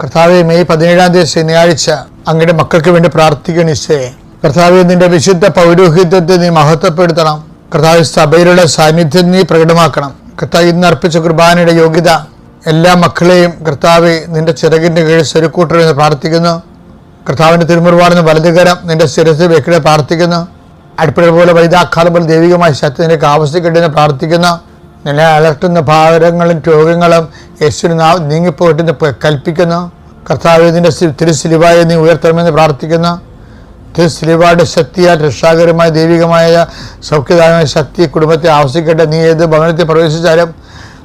കർത്താവെ മെയ് പതിനേഴാം തീയതി ശനിയാഴ്ച അങ്ങയുടെ മക്കൾക്ക് വേണ്ടി പ്രാർത്ഥിക്കണം ഈശോയെ കർത്താവെ നിന്റെ വിശുദ്ധ പൗരോഹിത്യത്തെ നീ മഹത്വപ്പെടുത്തണം. കർത്താവ് സഭയിലുള്ള സാന്നിധ്യം നീ പ്രകടമാക്കണം. കർത്താവ് ഇന്ന് അർപ്പിച്ച കുർബാനയുടെ യോഗ്യത എല്ലാ മക്കളെയും കർത്താവെ നിന്റെ ചിറകിന്റെ കീഴിൽ സ്വരുക്കൂട്ടരെന്ന് പ്രാർത്ഥിക്കുന്നു. കർത്താവിന്റെ തിരുമുറിവാടുന്ന വലതുകരം നിന്റെ ശിരസ് വെക്കിടെ പ്രാർത്ഥിക്കുന്നു. അടുപ്പിടെ പോലെ വൈദാഖാലം പോലെ ദൈവികമായ ശക്തി നിനക്ക് ആവശ്യപ്പെട്ടുന്ന പ്രാർത്ഥിക്കുന്നു. നിന്നെ അലർത്തുന്ന ഭാരങ്ങളും രോഗങ്ങളും യേശുവിന് നാ- നീങ്ങിപ്പോട്ടെന്ന് കൽപ്പിക്കുന്നു. കർത്താവ് നിന്റെ സി- തിരുസിലിവായി നീ ഉയർത്തണമെന്ന് പ്രാർത്ഥിക്കുന്നു. തിരുസിലിവായുടെ ശക്തിയാൽ രക്ഷാകരമായ ദൈവികമായ സൗഖ്യദായമായ ശക്തി കുടുംബത്തെ ആവശ്യിക്കട്ടെ നീ ഏത് ഭവനത്തിൽ പ്രവേശിച്ചാലും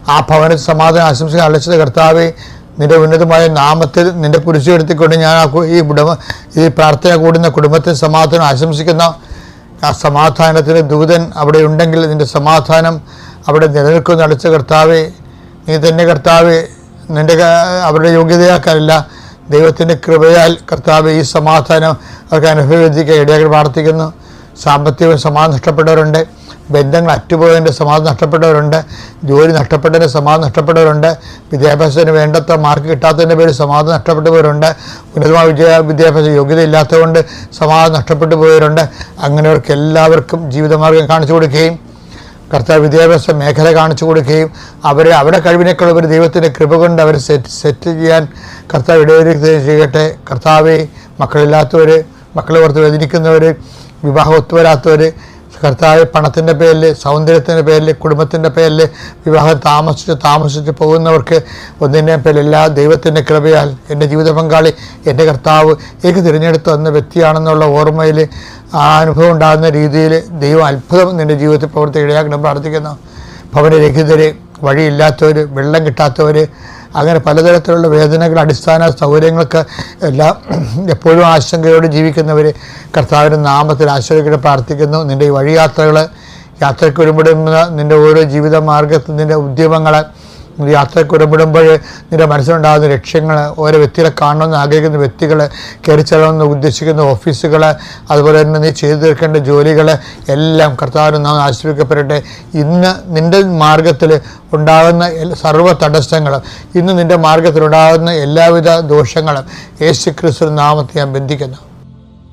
ആ ഭവനത്തിൽ സമാധാനം ആശംസിക്കാൻ അലച്ചത് കർത്താവെ നിന്റെ ഉന്നതമായ നാമത്തിൽ നിന്റെ കുരിശെടുത്തിക്കൊണ്ട് ഞാൻ ആ ഈ കുടുംബ ഈ പ്രാർത്ഥന കൂടുന്ന കുടുംബത്തിൽ സമാധാനം ആശംസിക്കുന്ന. ആ സമാധാനത്തിന് ദൂതൻ അവിടെ ഉണ്ടെങ്കിൽ നിന്റെ സമാധാനം അവിടെ നിലനിൽക്കുന്ന അടച്ച കർത്താവെ നീ തന്നെ കർത്താവെ നിന്റെ ക- അവരുടെ യോഗ്യതയാക്കാനല്ല ദൈവത്തിന്റെ കൃപയാൽ കർത്താവ് ഈ സമാധാനം അവർക്ക് അനുഭവിക്കാൻ ഇടയാക്കി പ്രാർത്ഥിക്കുന്നു. സാമ്പത്തിക സമാധാനം നഷ്ടപ്പെട്ടവരുണ്ട് ബന്ധങ്ങൾ അറ്റുപോയതിന്റെ സമാധാനം നഷ്ടപ്പെട്ടവരുണ്ട് ജോലി നഷ്ടപ്പെട്ടതിന്റെ സമാധാനം നഷ്ടപ്പെട്ടവരുണ്ട് വിദ്യാഭ്യാസത്തിന് വേണ്ടത്ര മാർക്ക് കിട്ടാത്തതിന്റെ പേരിൽ സമാധാനം നഷ്ടപ്പെട്ടവരുണ്ട് ഉന്നതമായ വിജയ വിദ്യാഭ്യാസ യോഗ്യത ഇല്ലാത്തതുകൊണ്ട് സമാധാനം നഷ്ടപ്പെട്ടു പോയവരുണ്ട് അങ്ങനെയവർക്ക് എല്ലാവർക്കും ജീവിതമാർഗം കാണിച്ചു കൊടുക്കുകയും കർത്താവ് വിദ്യാഭ്യാസ മേഖല കാണിച്ചു കൊടുക്കുകയും അവരെ അവരുടെ കഴിവിനേക്കാൾ ഒരു ദൈവത്തിന്റെ കൃപ കൊണ്ട് അവരെ സെറ്റ് സെറ്റ് ചെയ്യാൻ കർത്താവ് ഇടയൊരുക്കുകയും ചെയ്യട്ടെ. കർത്താവെ മക്കളില്ലാത്തവർ മക്കളെ ഓർത്ത് വേദനിക്കുന്നവർ വിവാഹം ഒത്തുവരാത്തവർ കർത്താവ് പണത്തിന്റെ പേരിൽ സൗന്ദര്യത്തിന്റെ പേരിൽ കുടുംബത്തിന്റെ പേരിൽ വിവാഹം താമസിച്ച് താമസിച്ച് പോകുന്നവർക്ക് ഒന്നിന്റെ പേരിൽ എല്ലാ ദൈവത്തിന്റെ കൃപയാൽ എന്റെ ജീവിത പങ്കാളി എന്റെ കർത്താവ് എനിക്ക് തിരഞ്ഞെടുത്ത് വന്ന വ്യക്തിയാണെന്നുള്ള ഓർമ്മയിൽ ആ അനുഭവം ഉണ്ടാകുന്ന രീതിയിൽ ദൈവം അത്ഭുതം നിന്റെ ജീവിതത്തിൽ പ്രവർത്തി ഇടയാക്കണം പ്രാർത്ഥിക്കുന്നു ഭവനരഹിതർ വഴിയില്ലാത്തവർ വെള്ളം കിട്ടാത്തവർ അങ്ങനെ പലതരത്തിലുള്ള വേദനകൾ അടിസ്ഥാന സൗകര്യങ്ങൾക്ക് എല്ലാം എപ്പോഴും ആശങ്കയോടെ ജീവിക്കുന്നവർ കർത്താവിന്റെ നാമത്തിൽ ആശ്രയിക്കട്ടെ പ്രാർത്ഥിക്കുന്നു. നിന്റെ ഈ വഴിയാത്രകൾ യാത്രയ്ക്ക് ഒരുപെടുന്ന നിന്റെ ഓരോ ജീവിത മാർഗത്തിൽ നിന്റെ ഉദ്യമങ്ങൾ നീ യാത്രയ്ക്ക് ഉടമ്പിടുമ്പോൾ നിന്റെ മനസ്സിലുണ്ടാകുന്ന ലക്ഷ്യങ്ങൾ ഓരോ വ്യക്തികളെ കാണണമെന്ന് ആഗ്രഹിക്കുന്ന വ്യക്തികൾ കയറി ചെല്ലണമെന്ന് ഉദ്ദേശിക്കുന്ന ഓഫീസുകൾ അതുപോലെ തന്നെ നീ ചെയ്തു തീർക്കേണ്ട ജോലികൾ എല്ലാം കർത്താവിന് നാം ആശ്രയിക്കപ്പെടട്ടെ ഇന്ന് നിന്റെ മാർഗത്തിൽ ഉണ്ടാകുന്ന സർവ തടസ്സങ്ങളും ഇന്ന് നിന്റെ മാർഗത്തിലുണ്ടാകുന്ന എല്ലാവിധ ദോഷങ്ങളും യേശു ക്രിസ്തു നാമത്തെ ഞാൻ ബന്ധിക്കുന്നു.